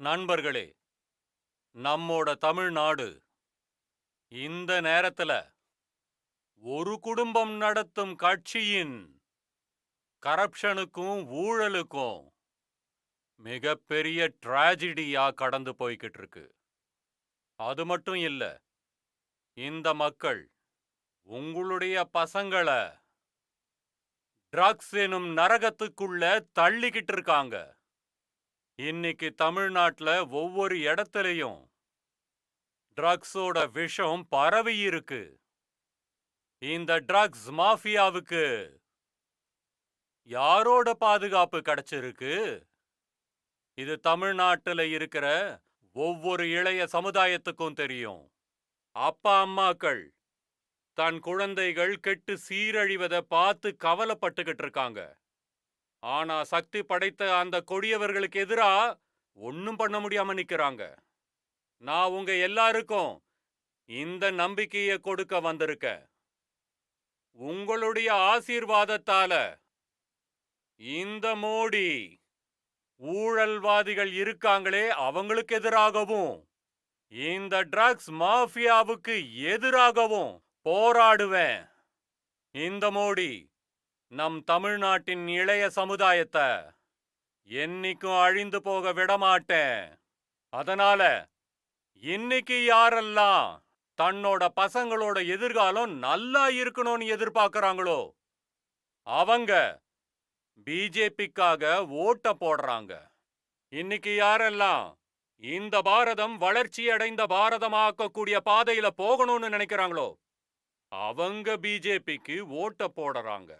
நண்பர்களே நம்மோட தமிழ்நாடு. இந்த நேரத்துல ஒரு குடும்பம் நடத்தும் கட்சியின் கரப்ஷனுக்கும் ஊழலுக்கும் மிகப்பெரிய டிராஜடியா கடந்து போய்கிட்டு இருக்கு அது மட்டும் இல்ல இந்த மக்கள் உங்களுடைய பசங்கள ட்ரக்ஸ் எனும் நரகத்துக்குள்ள தள்ளிக்கிட்டு இருக்காங்க இன்னைக்கு தமிழ்நாட்டுல ஒவ்வொரு இடத்துலயும் ட்ரக்ஸோட விஷம் பரவி இருக்கு. இந்த ட்ரக்ஸ் மாஃபியாவுக்கு யாரோட பாதுகாப்பு கிடைச்சிருக்கு? இது தமிழ்நாட்டுல இருக்கிற ஒவ்வொரு இளைய சமுதாயத்துக்கும் தெரியும். அப்பா அம்மாக்கள் தன் குழந்தைகள் கெட்டு சீரழிவதை பார்த்து கவலைப்பட்டுக்கிட்டு இருக்காங்க. ஆனா சக்தி படைத்த அந்த கொடியவர்களுக்கு எதிரா ஒன்னும் பண்ண முடியாம நிக்கிறாங்க. நான் உங்க எல்லாருக்கும் இந்த நம்பிக்கையை கொடுக்க வந்திருக்க. உங்களுடைய ஆசீர்வாதத்தால இந்த மோடி ஊழல்வாதிகள் இருக்காங்களே அவங்களுக்கு எதிராகவும் இந்த ட்ரக்ஸ் மாஃபியாவுக்கு எதிராகவும் போராடுவேன். இந்த மோடி நம் தமிழ்நாட்டின் இளைய சமுதாயத்தை என்னைக்கும் அழிந்து போக விடமாட்டேன். அதனால இன்னைக்கு யாரெல்லாம் தன்னோட பசங்களோட எதிர்காலம் நல்லா இருக்கணும்னு எதிர்பார்க்கறாங்களோ அவங்க பிஜேபிக்காக ஓட்ட போடுறாங்க. இன்னைக்கு யாரெல்லாம் இந்த பாரதம் வளர்ச்சி அடைந்த பாரதமாக்கக்கூடிய பாதையில போகணும்னு நினைக்கிறாங்களோ அவங்க பிஜேபிக்கு ஓட்ட போடுறாங்க.